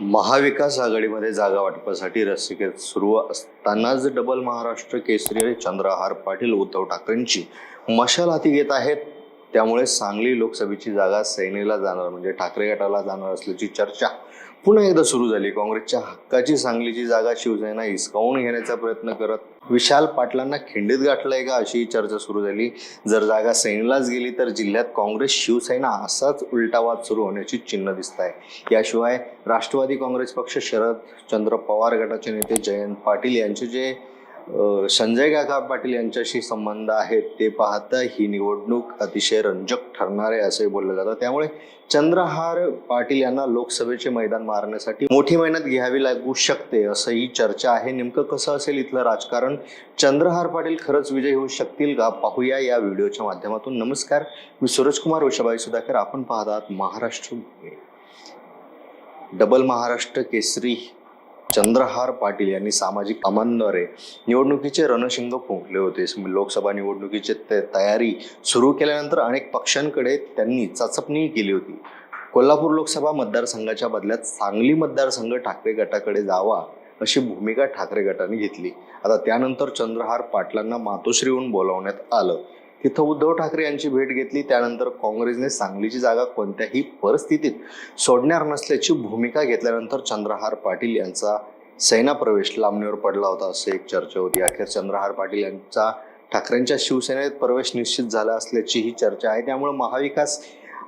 महाविकास आघाडीमध्ये जागा वाटपासाठी रस्सीखेच सुरू असतानाच डबल महाराष्ट्र केसरी चंद्रहार पाटील उद्धव ठाकरेंची मशाल हाती घेत आहेत त्यामुळे सांगली लोकसभेची जागा सैनेला जाणार म्हणजे ठाकरे गटाला जाणार असल्याची चर्चा पुन्हा एकदा सुरू झाली. काँग्रेसच्या हक्काची सांगलीची जागा शिवसेना हिसकावून घेण्याचा प्रयत्न करत. विशाल पाटलांना खिंडीत गाठलंय का अशी चर्चा सुरू झाली. जर जागा सैनलाच गेली तर जिल्ह्यात काँग्रेस शिवसेना असाच उलटावाद सुरू होण्याची चिन्ह दिसत आहे याशिवाय राष्ट्रवादी काँग्रेस पक्ष शरद चंद्र पवार गटाचे नेते जयंत पाटील यांचे जे संजय काका पाटील यांच्याशी संबंध आहेत ते पाहता ही निवडणूक अतिशय रंजक ठरणार आहे असे बोललं जातं. त्यामुळे चंद्रहार पाटील यांना लोकसभेचे मैदान मारण्यासाठी मोठी मेहनत घ्यावी लागू शकते असं ही चर्चा आहे. नेमकं कसं असेल इथलं राजकारण? चंद्रहार पाटील खरंच विजय होऊ शकतील का? पाहूया या व्हिडिओच्या माध्यमातून. नमस्कार मी सूरजकुमार वृषभाई सुधाकर. आपण पाहतात महाराष्ट्र डबल महाराष्ट्र केसरी. चंद्रहार पाटील यांनी सामाजिक कामांद्वारे निवडणुकीचे रणशिंग फुंकले होते. लोकसभा निवडणुकीची तयारी सुरू केल्यानंतर अनेक पक्षांकडे त्यांनी चाचपणी केली होती. कोल्हापूर लोकसभा मतदारसंघाच्या बदल्यात सांगली मतदारसंघ ठाकरे गटाकडे जावा अशी भूमिका ठाकरे गटाने घेतली. आता त्यानंतर चंद्रहार पाटलांना मातोश्रीहून बोलावण्यात आलं. तिथं उद्धव ठाकरे यांची भेट घेतली. त्यानंतर काँग्रेसने सांगलीची जागा कोणत्याही परिस्थितीत सोडणार नसल्याची भूमिका घेतल्यानंतर चंद्रहार पाटील यांचा सेना प्रवेश लांबणीवर पडला होता असं एक चर्चा होती. अखेर चंद्रहार पाटील यांचा ठाकरेंच्या शिवसेनेत प्रवेश निश्चित झाला असल्याची ही चर्चा आहे. त्यामुळे महाविकास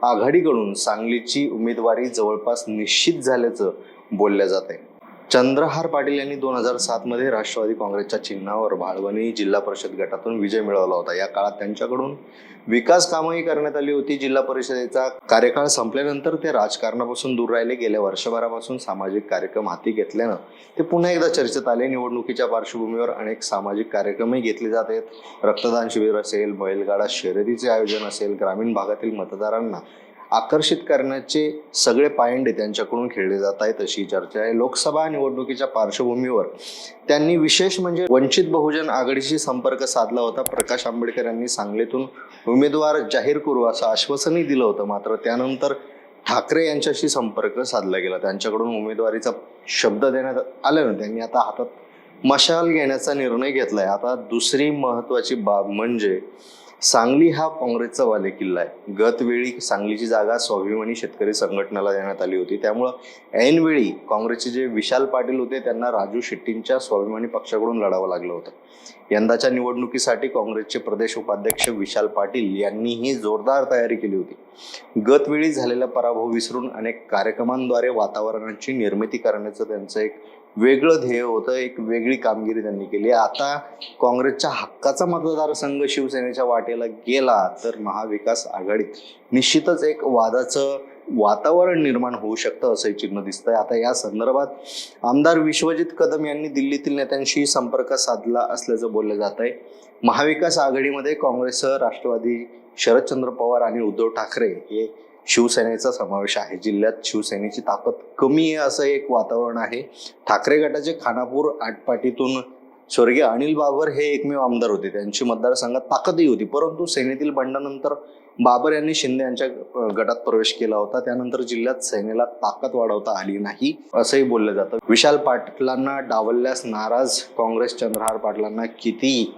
आघाडीकडून सांगलीची उमेदवारी जवळपास निश्चित झाल्याचं बोललं जात आहे. चंद्रहार पाटील यांनी दोन हजार सातमध्ये राष्ट्रवादी काँग्रेसच्या चिन्हावर भाळवणी जिल्हा परिषद गटातून विजय मिळवला होता. या काळात त्यांच्याकडून विकास कामंही करण्यात आली होती. जिल्हा परिषदेचा कार्यकाळ संपल्यानंतर ते राजकारणापासून दूर राहिले. गेल्या वर्षभरापासून सामाजिक कार्यक्रम हाती घेतल्यानं ते पुन्हा एकदा चर्चेत आले. निवडणुकीच्या पार्श्वभूमीवर अनेक सामाजिक कार्यक्रमही घेतले जात आहेत. रक्तदान शिबिर असेल बैलगाडा शर्यतीचे आयोजन असेल ग्रामीण भागातील मतदारांना आकर्षित करण्याचे सगळे पायंडे त्यांच्याकडून खेळले जात आहेत अशी चर्चा आहे. लोकसभा निवडणुकीच्या पार्श्वभूमीवर त्यांनी विशेष म्हणजे वंचित बहुजन आघाडीशी संपर्क साधला होता. प्रकाश आंबेडकर यांनी सांगलीतून उमेदवार जाहीर करू असं आश्वासनही दिलं होतं. मात्र त्यानंतर ठाकरे यांच्याशी संपर्क साधला गेला. त्यांच्याकडून उमेदवारीचा शब्द देण्यात आल्यानं त्यांनी आता हातात मशाल घेण्याचा निर्णय घेतलाय. आता दुसरी महत्वाची बाब म्हणजे सांगली हा काँग्रेसचा वाले किल्ला आहे. गतवेळी सांगलीची जागा स्वाभिमानी शेतकरी संघटनेला देण्यात आली होती. त्यामुळं ऐनवेळी काँग्रेसचे जे विशाल पाटील होते त्यांना राजू शेट्टींच्या स्वाभिमानी पक्षाकडून लढावं लागलं होतं. यंदाच्या निवडणुकीसाठी काँग्रेसचे प्रदेश उपाध्यक्ष विशाल पाटील यांनीही जोरदार तयारी केली होती. गतवेळी झालेला पराभव विसरून अनेक कार्यक्रमांद्वारे वातावरणाची निर्मिती करण्याचं त्यांचं एक वेगळं ध्येय होतं एक वेगळी कामगिरी त्यांनी केली. आता काँग्रेसच्या हक्काचा मतदारसंघ शिवसेनेच्या वाटेला गेला तर महाविकास आघाडीत निश्चितच एक वादाचं वातावरण निर्माण होऊ शकतं असंही चिन्ह दिसतंय. आता या संदर्भात आमदार विश्वजित कदम यांनी दिल्लीतील नेत्यांशी संपर्क साधला असल्याचं बोललं जात आहे महाविकास आघाडीमध्ये काँग्रेससह राष्ट्रवादी शरदचंद्र पवार आणि उद्धव ठाकरे हे शिवसेनेचा समावेश आहे. जिल्ह्यात शिवसेनेची ताकद कमी आहे असं एक वातावरण आहे. ठाकरे गटाचे खानापूर आटपाटीतून स्वर्गीय अनिल बाबर हे एकमेव आमदार होते. त्यांची मतदारसंघात ताकदही होती. परंतु सेनेतील बंडानंतर बाबर यांनी शिंदे यांच्या गटात प्रवेश केला होता. त्यानंतर जिल्ह्यात सेनेला ताकद वाढवता आली नाही असंही बोललं जातं. विशाल पाटलांना डावलल्यास नाराज. काँग्रेस चंद्रहार पाटलांना किती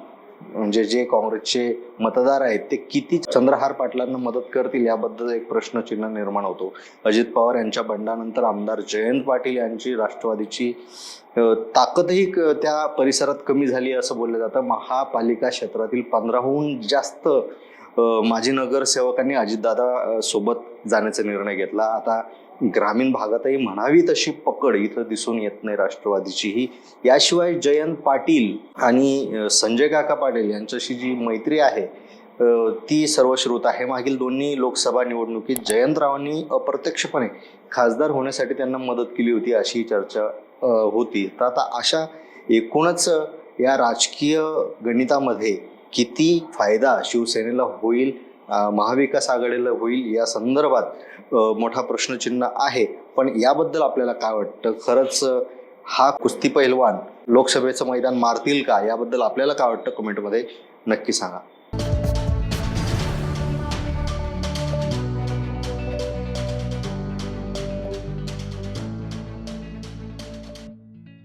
म्हणजे जे काँग्रेसचे मतदार आहेत ते किती चंद्रहार पाटलांना मदत करतील याबद्दल एक प्रश्नचिन्ह निर्माण होतो. अजित पवार यांच्या बंडानंतर आमदार जयंत पाटील यांची राष्ट्रवादीची ताकदही क- त्या परिसरात कमी झाली असं बोललं जातं. महापालिका क्षेत्रातील पंधराहून जास्त माजी नगरसेवकांनी अजितदादा सोबत जाण्याचा निर्णय घेतला. आता ग्रामीण भागातही म्हणावी तशी पकड इथं दिसून येत नाही राष्ट्रवादीचीही. याशिवाय जयंत पाटील आणि संजय काका पाटील यांच्याशी जी मैत्री आहे ती सर्वश्रुत आहे. मागील दोन्ही लोकसभा निवडणुकीत जयंतरावांनी अप्रत्यक्षपणे खासदार होण्यासाठी त्यांना मदत केली होती अशी चर्चा होती. तर आता अशा एकूणच या राजकीय गणितामध्ये किती फायदा शिवसेनेला होईल महाविकास आघाडीला होईल या संदर्भात मोठा प्रश्नचिन्ह आहे. पण याबद्दल आपल्याला काय वाटतं? खरंच हा कुस्ती पैलवान लोकसभेचं मैदान मारतील का? याबद्दल आपल्याला काय वाटतं? कमेंटमध्ये नक्की सांगा.